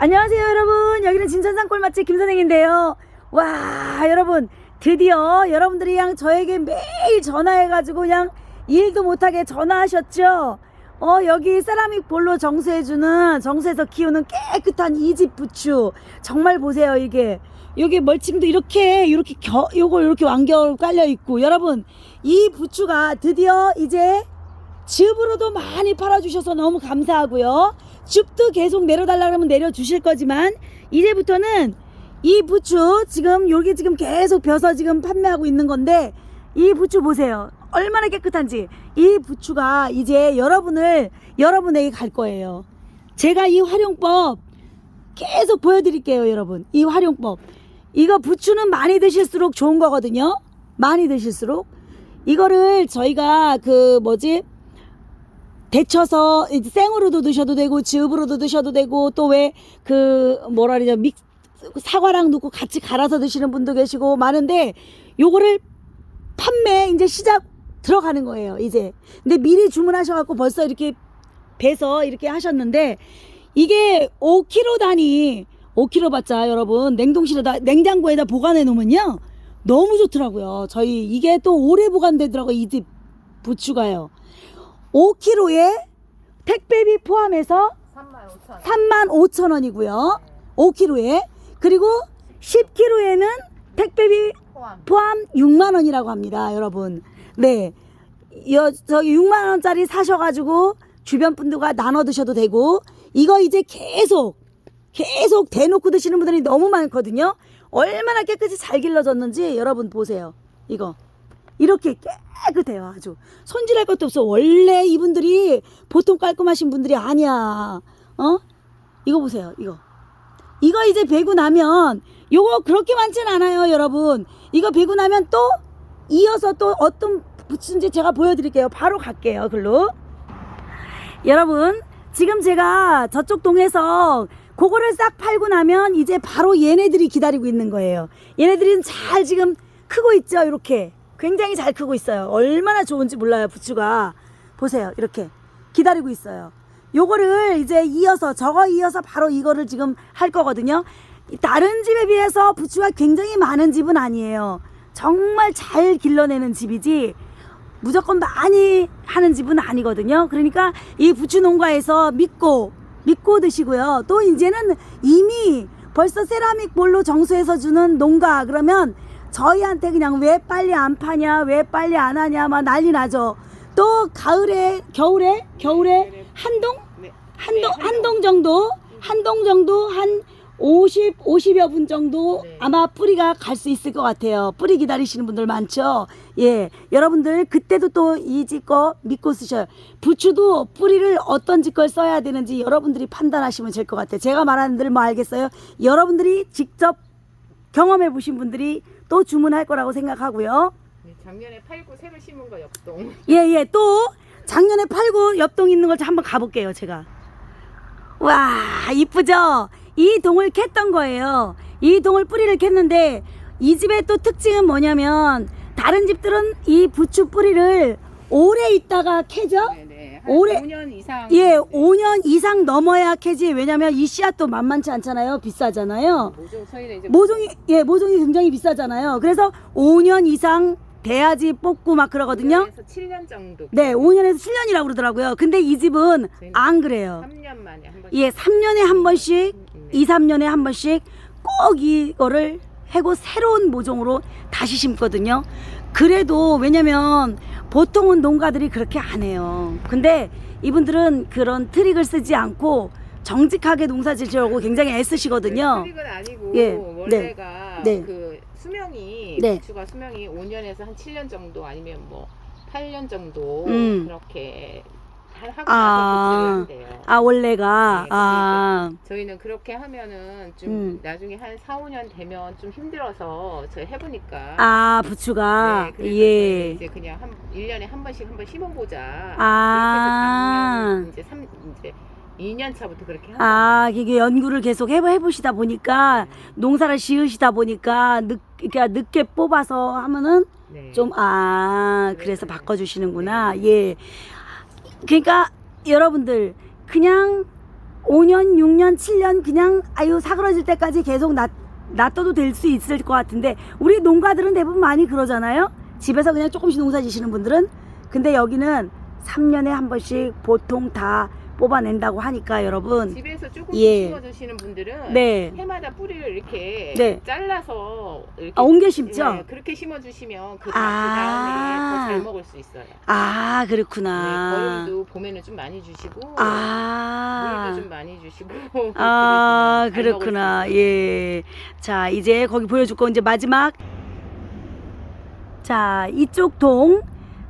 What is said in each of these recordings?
안녕하세요 여러분. 여기는 진천산 꿀맛집 김선행인데요. 와 여러분. 드디어 여러분들이 그냥 저에게 매일 전화해가지고 그냥 일도 못하게 전화하셨죠? 어 여기 세라믹 볼로 정수해주는 정수해서 키우는 깨끗한 이집 부추. 정말 보세요 이게. 여기 멀칭도 이렇게 이렇게 겨, 요거 이렇게 완결 깔려 있고. 여러분 이 부추가 드디어 이제 즙으로도 많이 팔아주셔서 너무 감사하고요. 즙도 계속 내려달라 그러면 내려주실 거지만 이제부터는 이 부추 지금 여기 지금 계속 벼서 지금 판매하고 있는 건데 이 부추 보세요. 얼마나 깨끗한지 이 부추가 이제 여러분을 여러분에게 갈 거예요. 제가 이 활용법 계속 보여드릴게요, 여러분. 이 활용법. 이거 부추는 많이 드실수록 좋은 거거든요. 많이 드실수록. 이거를 저희가 그 뭐지? 데쳐서 생으로도 드셔도 되고 즙으로도 드셔도 되고 또 왜 그 뭐라 그러냐 믹 사과랑 넣고 같이 갈아서 드시는 분도 계시고 많은데 요거를 판매 이제 시작 들어가는 거예요 이제. 근데 미리 주문하셔갖고 벌써 이렇게 배서 이렇게 하셨는데 이게 5kg 단위 5kg 받자 여러분. 냉동실에다 냉장고에다 보관해 놓으면요 너무 좋더라고요. 저희 이게 또 오래 보관되더라고요 이 집 부추가요 5kg에 택배비 포함해서 3만 5천 원. 3만 5천 원이고요. 5kg에 그리고 10kg에는 택배비 포함. 포함 6만 원이라고 합니다, 여러분. 네, 여, 저기 6만 원짜리 사셔가지고 주변 분들과 나눠 드셔도 되고 이거 이제 계속 계속 대놓고 드시는 분들이 너무 많거든요. 얼마나 깨끗이 잘 길러졌는지 여러분 보세요. 이거 이렇게 깨끗해요, 아주 손질할 것도 없어. 원래 이분들이 보통 깔끔하신 분들이 아니야. 어? 이거 보세요, 이거. 이거 이제 배고 나면 요거 그렇게 많진 않아요, 여러분. 이거 배고 나면 또 이어서 또 어떤 부츠인지 제가 보여드릴게요. 바로 갈게요, 글로. 여러분, 지금 제가 저쪽 동에서 그거를 싹 팔고 나면 이제 바로 얘네들이 기다리고 있는 거예요. 얘네들은 잘 지금 크고 있죠, 이렇게. 굉장히 잘 크고 있어요. 얼마나 좋은지 몰라요, 부추가. 보세요, 이렇게. 기다리고 있어요. 요거를 이제 이어서, 저거 이어서 바로 이거를 지금 할 거거든요. 이 다른 집에 비해서 부추가 굉장히 많은 집은 아니에요. 정말 잘 길러내는 집이지, 무조건 많이 하는 집은 아니거든요. 그러니까 이 부추 농가에서 믿고 믿고 드시고요. 또 이제는 이미 벌써 세라믹 볼로 정수해서 주는 농가 그러면 저희한테 그냥 왜 빨리 안 파냐, 왜 빨리 안 하냐 막 난리 나죠. 또 가을에 겨울에 겨울에 한동 네. 한동 네, 한동 정도 한동 정도 한 50, 50여 분 정도 네. 아마 뿌리가 갈 수 있을 것 같아요. 뿌리 기다리시는 분들 많죠. 예. 여러분들 그때도 또이집거 믿고 쓰셔요. 부추도 뿌리를 어떤 집걸 써야 되는지 여러분들이 판단하시면 될 것 같아요. 제가 말하는 들 뭐 알겠어요? 여러분들이 직접 경험해 보신 분들이 또 주문할 거라고 생각하고요. 네, 작년에 팔고 새로 심은 거 역동. 예, 예. 또 작년에 팔고 옆동 있는 걸 한번 가볼게요, 제가. 와, 이쁘죠? 이 동을 캤던 거예요. 이 동을 뿌리를 캤는데 이 집의 또 특징은 뭐냐면 다른 집들은 이 부추 뿌리를 오래 있다가 캐죠? 한 올해- 5년 이상. 예, 네. 5년 이상 넘어야 캐지. 왜냐면 이 씨앗도 만만치 않잖아요. 비싸잖아요. 모종 저희는 이제 모종이 예 모종이 굉장히 비싸잖아요. 그래서 5년 이상 돼야지 뽑고 막 그러거든요. 5년에서 7년 정도. 네, 5년에서 7년이라고 그러더라고요. 근데 이 집은 안 그래요. 3년 만에 한 번. 예, 3년에 한 번씩, 음, 2, 3년에 한 번씩 꼭 이거를 해고 새로운 모종으로 다시 심거든요. 그래도 왜냐면 보통은 농가들이 그렇게 안 해요. 근데 이분들은 그런 트릭을 쓰지 않고 정직하게 농사 지으려고 굉장히 애쓰시거든요. 트릭은 아니고 예, 원래가 네. 그 수명이 네. 부추가 수명이 5년에서 한 7년 정도 아니면 뭐 8년 정도 음. 그렇게 하- 하고 아. 나서 부추를 한대요. 아, 원래가, 네, 아, 저희는 그렇게 하면은 좀 음. 나중에 한 4, 5년 되면 좀 힘들어서 저희 해보니까 아, 부추가, 네, 그래서 예. 저희 이제 그냥 한 1년에 한 번씩 한번 심어보자. 아. 그렇게 해서 작년 이제 3 이제 2년 차부터 그렇게 한 아, 이게 연구를 계속 해보, 해보시다 보니까, 농사를 지으시다 보니까, 늦, 그러니까 늦게 뽑아서 하면은 네. 좀, 아, 그래서 바꿔 주시는구나. 예. 그러니까, 여러분들, 그냥 5년, 6년, 7년 그냥 아유 사그러질 때까지 계속 놔, 놔둬도 될 수 있을 것 같은데 우리 농가들은 대부분 많이 그러잖아요. 집에서 그냥 조금씩 농사 지시는 분들은 근데 여기는 3년에 한 번씩 보통 다 뽑아낸다고 하니까 여러분 집에서 조금씩 예. 심어주시는 분들은 네. 해마다 뿌리를 이렇게 네. 잘라서 이렇게 아, 옮겨 심죠? 네, 그렇게 심어주시면 그, 아. 다음에 더 잘 먹을 수 있어요. 아 네, 그렇구나. 거름도 봄에는 좀 많이 주시고 아. 물도 좀 많이 주시고 아, 잘 먹을 그렇구나. 있어요. 예. 자, 이제 거기 보여줄 거 이제 마지막. 자, 이쪽 동,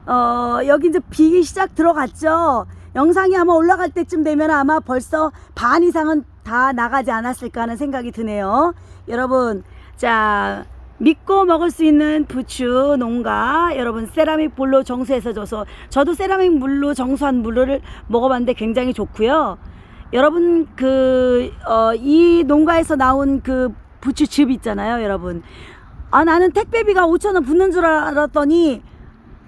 어, 여기 이제 비기 시작 들어갔죠? 영상이 아마 올라갈 때쯤 되면 아마 벌써 반 이상은 다 나가지 않았을까 하는 생각이 드네요. 여러분, 자, 믿고 먹을 수 있는 부추 농가 여러분 세라믹 볼로 정수해서 줘서 저도 세라믹 물로 정수한 물을 먹어봤는데 굉장히 좋고요. 여러분 그 어 이 농가에서 나온 그 부추즙 있잖아요, 여러분. 아 나는 택배비가 5천 원 붙는 줄 알았더니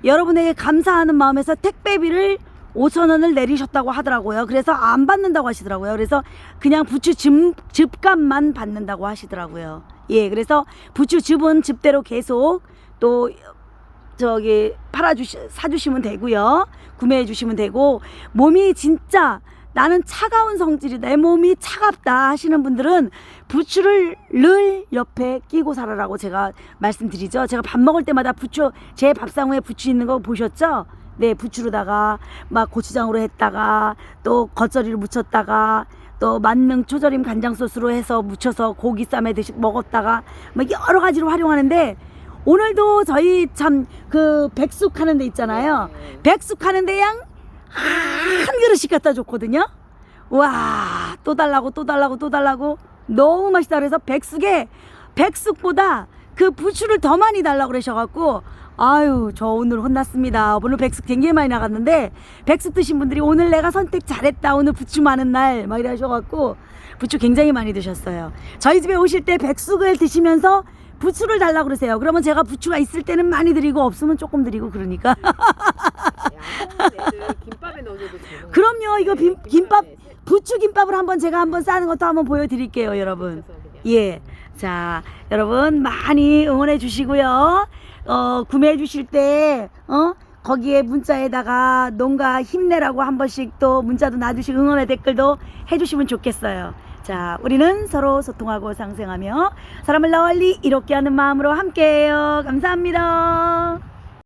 여러분에게 감사하는 마음에서 택배비를 5천 원을 내리셨다고 하더라고요. 그래서 안 받는다고 하시더라고요. 그래서 그냥 부추 즙, 즙값만 받는다고 하시더라고요. 예, 그래서 부추 즙은 즙대로 계속 또 저기 팔아주시 사주시면 되고요. 구매해 주시면 되고 몸이 진짜 나는 차가운 성질이 내 몸이 차갑다 하시는 분들은 부추를 늘 옆에 끼고 살아라고 제가 말씀드리죠. 제가 밥 먹을 때마다 부추 제 밥상에 부추 있는 거 보셨죠? 네, 부추로다가 막 고추장으로 했다가 또 겉절이를 묻혔다가 또 만능 초절임 간장 소스로 해서 묻혀서 고기 쌈에 드시 먹었다가 막 여러 가지로 활용하는데 오늘도 저희 참 그 백숙 하는 데 있잖아요. 네. 백숙 하는 데 양 한 그릇씩 갖다 줬거든요. 와, 또 달라고 또 달라고 또 달라고 너무 맛있다 그래서 백숙에 백숙보다 그 부추를 더 많이 달라고 그러셔 갖고 아유 저 오늘 혼났습니다. 오늘 백숙 굉장히 많이 나갔는데 백숙 드신 분들이 오늘 내가 선택 잘했다 오늘 부추 많은 날 막 이러셔갖고 부추 굉장히 많이 드셨어요. 저희 집에 오실 때 백숙을 드시면서 부추를 달라고 그러세요. 그러면 제가 부추가 있을 때는 많이 드리고 없으면 조금 드리고 그러니까. 김밥에 넣어줘도 되는 그럼요. 이거 네, 빔- 김밥 부추 김밥을 한번 제가 한번 싸는 것도 한번 보여드릴게요, 여러분. 예. 자, 여러분 많이 응원해 주시고요. 어, 구매해 주실 때, 어, 거기에 문자에다가 농가 힘내라고 한 번씩 또 문자도 놔주시고 응원의 댓글도 해주시면 좋겠어요. 자, 우리는 서로 소통하고 상생하며 사람을 널리 이롭게 하는 마음으로 함께해요. 감사합니다.